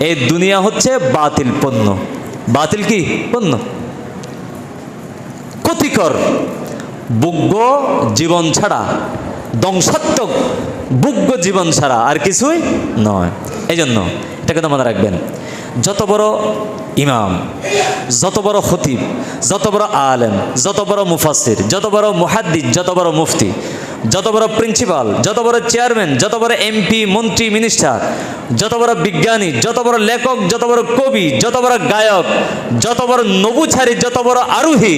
এই দুনিয়া হচ্ছে বাতিল পণ্য। বাতিল কি? পণ্য। ক্ষতিকর। বুগ্য জীবন ছাড়া, ধ্বংসাত্মক বুগ্য জীবন ছাড়া আর কিছুই নয়। এই জন্য এটাকে তো মনে রাখবেন। যত বড় ইমাম, যত বড় খতিব, যত বড় আলেম, যত বড় মুফাসির যত বড় মুহাদ্দিদ যত বড় মুফতি যত বড় প্রিন্সিপাল যত বড় চেয়ারম্যান যত বড় এমপি মন্ত্রী মিনিস্টার যত বড় বিজ্ঞানী যত বড় লেখক যত বড় কবি যত বড় গায়ক যত বড় নবুছারি যত বড় আরোহী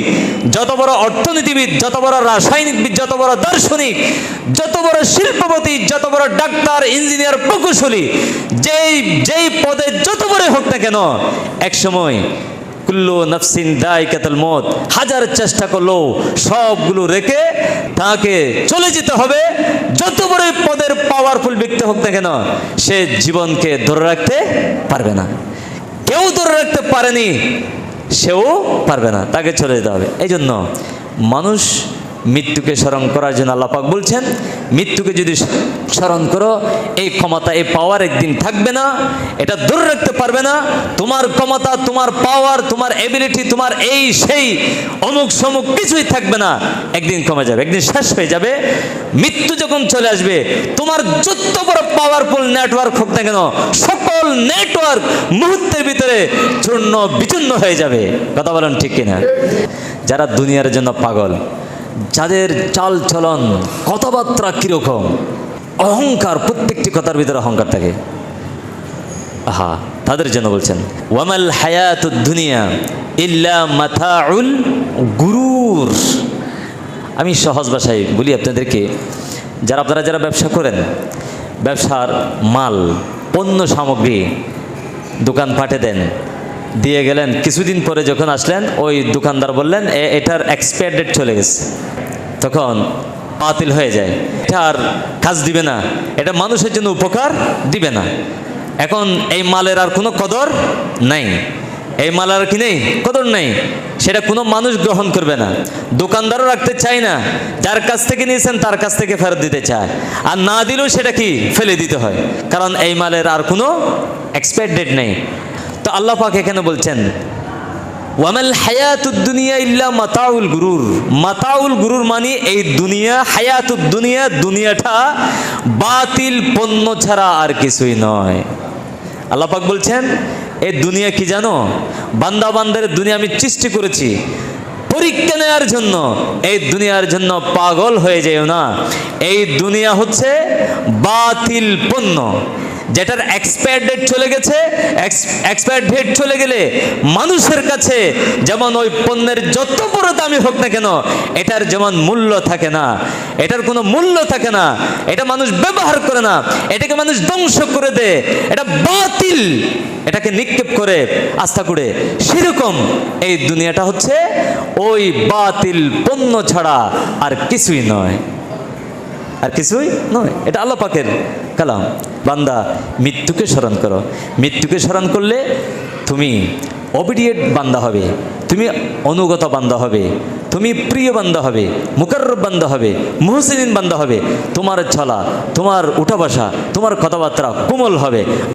যত বড় অর্থনীতিবিদ যত বড় রাসায়নিকবিদ যত বড় দার্শনিক যত বড় শিল্পপতি যত বড় ডাক্তার ইঞ্জিনিয়ার প্রকৌশলী যেই যেই পদে যত বড় হোক না কেন এক সময় কুল্লু নফসিন দায় কেতল মত। হাজার চেষ্টা করল সবগুলো রেখে তাকে চলে যেতে হবে। যত বড় পদের পাওয়ারফুল ব্যক্তি হোক না কেন, সে জীবনকে ধরে রাখতে পারবে না। কেউ ধরে রাখতে পারেনি, সেও পারবে না, তাকে চলে যেতে হবে। এই জন্য মানুষ মৃত্যুকে স্মরণ করার জন্য আল্লাপাক বলছেন, মৃত্যুকে যদি স্মরণ করো, এই ক্ষমতা, এই পাওয়ার একদিন থাকবে না, এটা ধরে রাখতে পারবে না, তোমার ক্ষমতা, তোমার পাওয়ার তোমার এবিলিটি তোমার এই সেই অমুক সমুক কিছুই থাকবে না, একদিন কমে যাবে, একদিন শেষ হয়ে যাবে, মৃত্যু যখন চলে আসবে, তোমার যত বড় পাওয়ারফুল নেটওয়ার্ক হোক না কেন, সকল নেটওয়ার্ক মুহূর্তের ভিতরে চূর্ণ বিচূর্ণ হয়ে যাবে, কথা বলেন ঠিক কিনা? যারা দুনিয়ার জন্য পাগল যাদের চাল চলন কথাবার্তা কীরকম, অহংকার প্রত্যেকটি কথার ভিতরে অহংকার থাকে। আহা, তাদের জন্য বলছেন, ওয়ামাল হায়াত দুনিয়া ইল্লা মাথাউল গুরুর। আমি সহজ ভাষায় বলি আপনাদেরকে, যারা আপনারা যারা ব্যবসা করেন, ব্যবসার মাল, পণ্য সামগ্রী দোকান পাঠে দেন দিয়ে গেলেন। কিছুদিন পরে যখন আসলেন, ওই দোকানদার বললেন, "এ- এটার এক্সপায়ার ডেট চলে গেছে। তখন বাতিল হয়ে যায়। এটা আর কাজ দিবে না। এটা মানুষের জন্য উপকার দিবে না। এখন এই মালের আর কোনো কদর নাই। এই মাল আর কি নেই? কদর নেই। সেটা কোনো মানুষ গ্রহণ করবে না। দোকানদারও রাখতে চায় না। যার কাছ থেকে নিয়েছেন, তার কাছ থেকে ফেরত দিতে চায়। আর না দিলেও সেটা কি? ফেলে দিতে হয়। কারণ এই মালের আর কোনো এক্সপায়ার ডেট নেই। তো আল্লাহ পাক এখানে বলছেন, ওয়ামাল হায়াতুদ দুনিয়া ইল্লা মাতাউল গুরুর। মাতাউল গুরুর মানে এই দুনিয়া, হায়াতুদ দুনিয়া, দুনিয়াটা বাতিল, পণ্য ছাড়া আর কিছুই নয়। আল্লাহ পাক বলছেন এই দুনিয়া কি জানো? বান্দা বান্দার দুনিয়া আমি সৃষ্টি করেছি। পরীক্ষা নেওয়ার জন্য, এই দুনিয়ার জন্য পাগল হয়ে যেও না। এই দুনিয়া হচ্ছে বাতিল পণ্য। যেটার এক্সপায়ার ডেট চলে গেছে এক্সপায়ার ডেট চলে গেলে মানুষের কাছে যেমন ওই পণ্যের যত বড় দামি হোক না কেন, এটার যেমন মূল্য থাকে না, এটার কোনো মূল্য থাকে না, এটা মানুষ ব্যবহার করে না, এটাকে মানুষ ধ্বংস করে দেয় এটা বাতিল, এটাকে নিক্ষেপ করে, আস্থা করে। সেরকম এই দুনিয়াটা হচ্ছে ওই বাতিল পণ্য ছাড়া আর কিছুই নয়। আর কিছুই নয়। এটা আল্লাহ পাকের কালাম। বান্দা মৃত্যুকে স্মরণ করো। মৃত্যুকে স্মরণ করলে তুমি অবিডিয়েট বান্দা হবে। তুমি অনুগত বান্দা হবে। তুমি প্রিয় বান্দা হবে। মুকারর বান্দা হবে। মুহসিন বান্দা হবে। তোমার ছলা, তোমার উঠা বসা তোমার কথাবার্তা কোমল হবে।